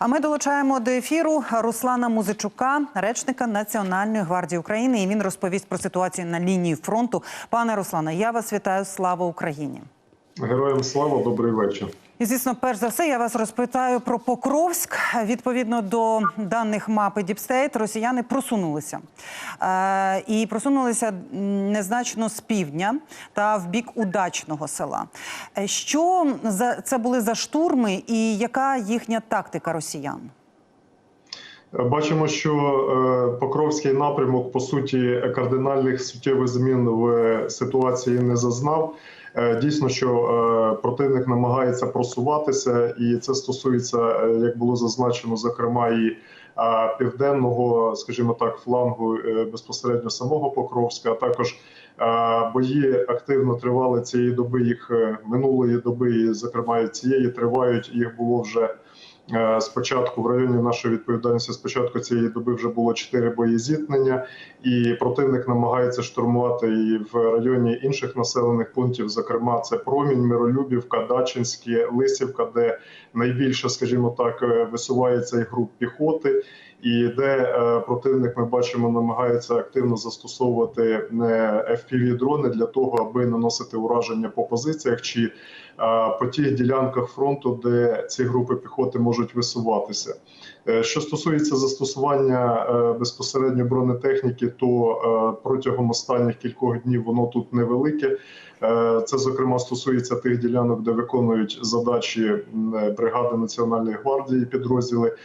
А ми долучаємо до ефіру Руслана Музичука, речника Національної гвардії України. І він розповість про ситуацію на лінії фронту. Пане Руслане, я вас вітаю. Слава Україні! Героям слава, добрий вечір. І звісно, перш за все, я вас розпитаю про Покровськ. Відповідно до даних мапи Діпстейт, росіяни просунулися е, і просунулися незначно з півдня та в бік удачного села. Е, Що за це були за штурми, і яка їхня тактика росіян? Бачимо, що е, Покровський напрямок по суті кардинальних суттєвих змін в ситуації не зазнав. Е, Дійсно, що е, противник намагається просуватися, і це стосується, е, як було зазначено, зокрема і південного, скажімо так, флангу безпосередньо самого Покровська, а також бої активно тривали цієї доби. Їх минулої доби, і зокрема цієї тривають. Їх було вже. Е, Спочатку в районі нашої відповідальності спочатку цієї доби вже було чотири бої зіткнення, і противник намагається штурмувати і в районі інших населених пунктів. Зокрема, це Промінь, Миролюбівка, Дачинське, Лисівка, де найбільше, скажімо так, е, висувається і груп піхоти, і де е, противник ми бачимо намагається активно застосовувати не fpv дрони для того, аби наносити ураження по позиціях чи е, по тих ділянках фронту, де ці групи піхоти можуть висуватися. Е, Що стосується застосування е, безпосередньо бронетехніки, то е, протягом останніх кількох днів воно тут невелике. Е, Це зокрема стосується тих ділянок, де виконують задачі е, бригади Національної гвардії підрозділи.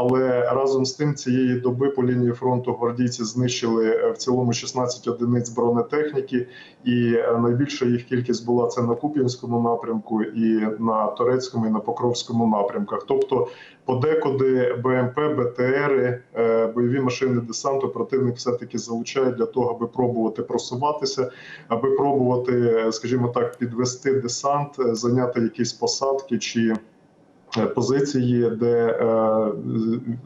Але разом з тим цієї доби по лінії фронту гвардійці знищили е, в цілому 16 одиниць бронетехніки, і е, найбільша їх кількість була це на Куп'янському напрямку, і на Торецькому, і на Покровському напрямках. Тобто, подекуди БМП, БТРи, е, бойові машини десанту противник все таки залучає для того, аби пробувати просуватися, аби пробувати, скажімо так, підвести десант, зайняти якісь посадки чи. Е, Позиції, де, е,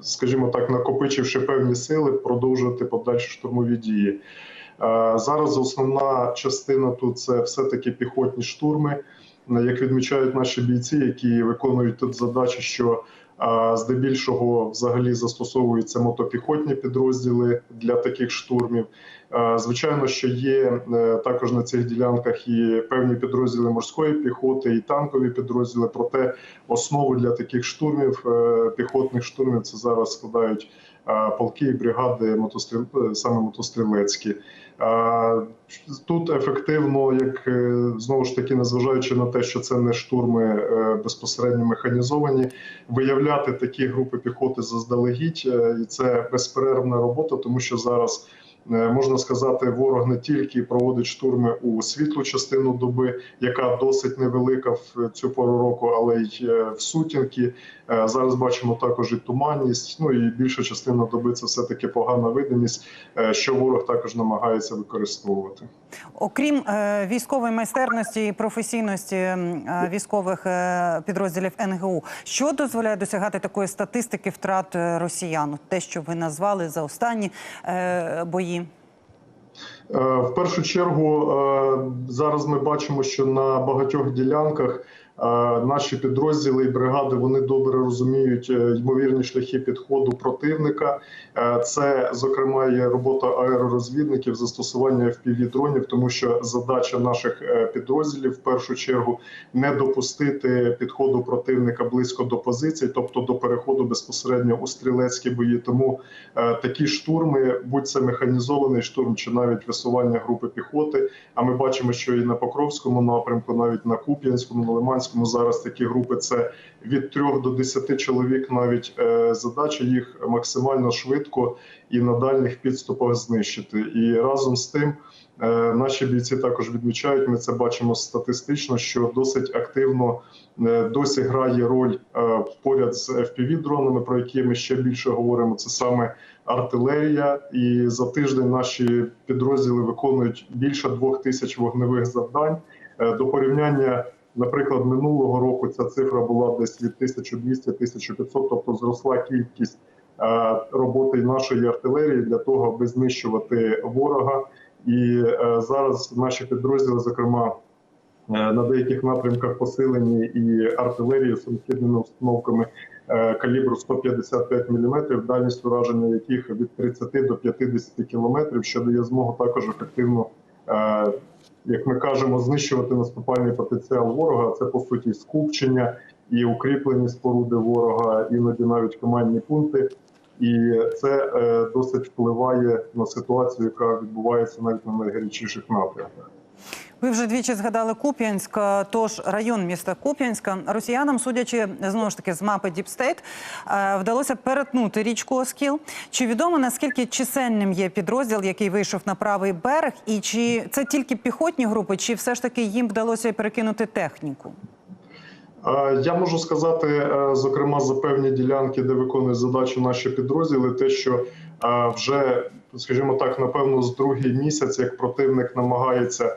скажімо так, накопичивши певні сили, продовжувати подальші штурмові дії. Е, Зараз основна частина тут це все-таки піхотні штурми. Як відмічають наші бійці, які виконують тут задачі, що здебільшого взагалі застосовуються мотопіхотні підрозділи для таких штурмів. Звичайно, що є е, також на цих ділянках і певні підрозділи морської піхоти, і танкові підрозділи. Проте основу для таких штурмів, е, піхотних штурмів, це зараз складають полки і бригади мотостріл... е, саме мотострілецькі. Тут ефективно, як знову ж таки, незважаючи на те, що це не штурми безпосередньо механізовані, виявляти такі групи піхоти заздалегідь, і це безперервна робота, тому що зараз. Е, Можна сказати, ворог не тільки проводить штурми у світлу частину доби, яка досить невелика в цю пору року, але й е, в сутінки. Е, Зараз бачимо також і туманність. Ну і більша частина доби це все таки погана видимість, що ворог також намагається використовувати. Окрім військової майстерності і професійності військових підрозділів НГУ, що дозволяє досягати такої статистики втрат росіян? Те, що ви назвали за останні бої. Е, В першу чергу е, зараз ми бачимо, що на багатьох ділянках е, наші підрозділи і бригади вони добре розуміють е, ймовірні шляхи підходу противника. Е, Це зокрема є робота аеророзвідників, застосування fpv дронів, тому що задача наших е, підрозділів в першу чергу не допустити підходу противника близько до позицій, тобто до переходу безпосередньо у стрілецькі бої. Тому е, такі штурми, будь це механізований штурм чи навіть висування групи піхоти. А ми бачимо, що і на Покровському напрямку, навіть на Куп'янському, на Лиманському зараз такі групи це від 3 до 10 чоловік. Навіть е, задача їх максимально швидко і на дальніх підступах знищити. І разом з тим. е, Наші бійці також відмічають. Ми це бачимо статистично, що досить активно е, досі грає роль поряд з fpv дронами, про які ми ще більше говоримо. Це саме артилерія. І за тиждень наші підрозділи виконують більше двох тисяч вогневих завдань. Е, До порівняння, наприклад, минулого року ця цифра була десь від 1200-1500, тобто зросла кількість е, роботи нашої артилерії для того, аби знищувати ворога. І е, зараз наші підрозділи, зокрема. На деяких напрямках посилені і артилерією, самохідними установками е, калібру 155 мм, дальність ураження яких від 30 до 50 км, що дає змогу також ефективно, е, як ми кажемо, знищувати наступальний потенціал ворога. Це по суті скупчення і укріплені споруди ворога, іноді навіть командні пункти. І це е, досить впливає на ситуацію, яка відбувається навіть на найгарячіших напрямках. Ви вже двічі згадали Куп'янськ, е, тож район міста Куп'янська. Росіянам, судячи знову ж таки з мапи е, вдалося перетнути річку Оскіл. Чи відомо наскільки чисельним є підрозділ, який вийшов на правий берег, і чи це тільки піхотні групи, чи все ж таки їм вдалося перекинути техніку? Е, Я можу сказати, е, зокрема, за певні ділянки, де виконують задачу наші підрозділи, те, що вже, скажімо так, напевно, з другий місяць, як противник намагається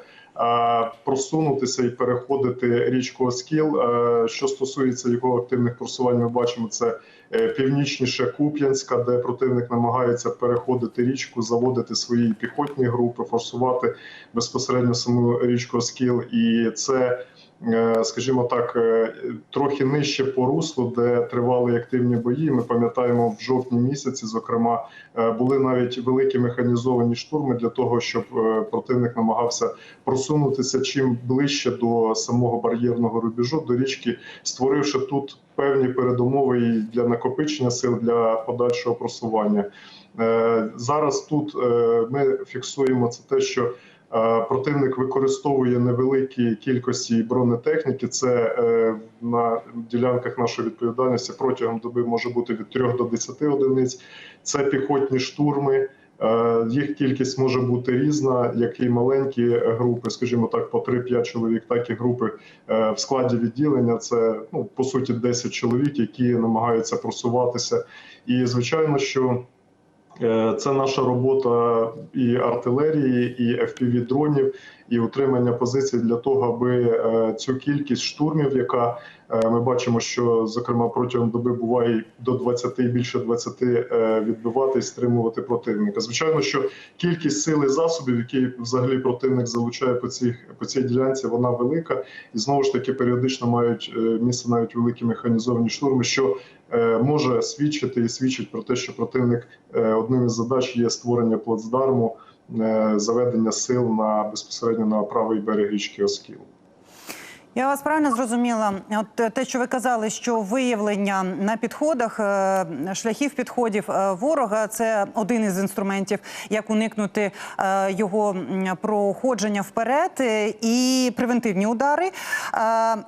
просунутися і переходити річку Оскіл. Е, Що стосується його активних просувань, ми бачимо це е, північніше Куп'янська, де противник намагається переходити річку, заводити свої піхотні групи, форсувати безпосередньо саму річку Оскіл, і це. Е, скажімо так, е, трохи нижче по руслу, де тривали активні бої. Ми пам'ятаємо в жовтні місяці, зокрема, е, були навіть великі механізовані штурми для того, щоб противник намагався просунутися чим ближче до самого бар'єрного рубежу до річки, створивши тут певні передумови для накопичення сил для подальшого просування. Зараз тут ми фіксуємо це те, що Противник використовує невеликі кількості бронетехніки. Це е, на ділянках нашої відповідальності протягом доби може бути від 3 до 10 одиниць. Це піхотні штурми. Е, Їх кількість може бути різна, як і маленькі групи, скажімо так, по 3-5 чоловік, так і групи е, в складі відділення. Це ну по суті 10 чоловік, які намагаються просуватися. І звичайно, що Е, Це наша робота і артилерії, і fpv дронів, і утримання позицій для того, аби е, цю кількість штурмів, яка е, ми бачимо, що зокрема протягом доби буває до 20 більше 20 е, відбивати і стримувати противника. Звичайно, що кількість сил і засобів, які взагалі противник залучає по цій по цій ділянці, вона велика, і знову ж таки періодично мають е, місце навіть великі механізовані штурми, що е, може свідчити і свідчить про те, що противник е, одним із задач є створення плацдарму, е, заведення сил на безпосередньо на правий берег річки Оскіл. Я вас правильно зрозуміла. От е, те, що ви казали, що виявлення на підходах е, шляхів підходів е, ворога це один із інструментів, як уникнути його проходження вперед і превентивні удари.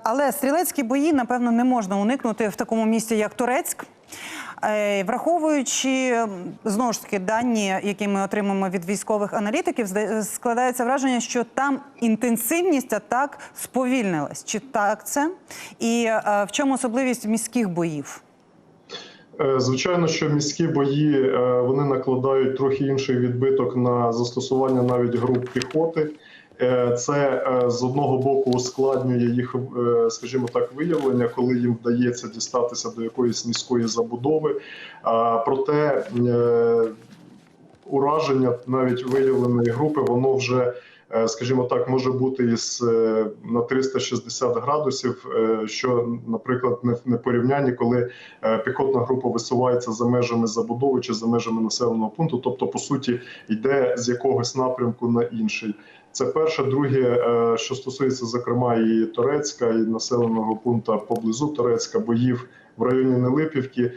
Але стрілецькі бої, напевно, не можна уникнути в такому місці, як Турецьк. Е, Враховуючи знову ж таки дані, які ми отримаємо від військових аналітиків, складається враження, що там інтенсивність атак сповільнилась. Чи так це? І е, в чому особливість міських боїв? Е, Звичайно, що міські бої вони накладають трохи інший відбиток на застосування навіть груп піхоти. Е, Це е, з одного боку ускладнює їх, е, скажімо так, виявлення, коли їм вдається дістатися до якоїсь низької забудови. Проте ураження навіть виявленої групи, воно вже. Е, Скажімо так, може бути із е, на 360 градусів, е, що, наприклад, не в не порівнянні, коли піхотна група висувається за межами забудови чи за межами населеного пункту, тобто, по суті, йде з якогось напрямку на інший. Це перше, друге, що стосується зокрема і Торецька, і населеного пункту поблизу Торецька, боїв в районі Нелипівки.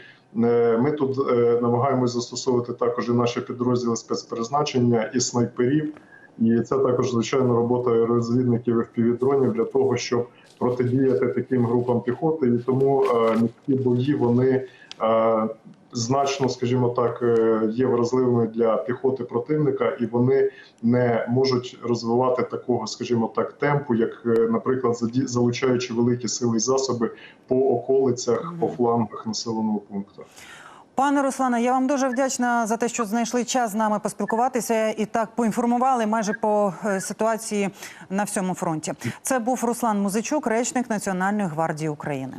Ми тут намагаємось застосовувати також і наші підрозділи спецпризначення і снайперів. І це також звичайно робота розвідників FPV-дронів для того, щоб протидіяти таким групам піхоти. І тому е, міські бої вони е, значно, скажімо так, е, є вразливими для піхоти противника, і вони не можуть розвивати такого, скажімо так, темпу, як, наприклад, залучаючи великі сили і засоби по околицях, по флангах населеного пункту. Пане Руслане, я вам дуже вдячна за те, що знайшли час з нами поспілкуватися і так поінформували майже по е, ситуації на всьому фронті. Це був Руслан Музичук, речник Національної гвардії України.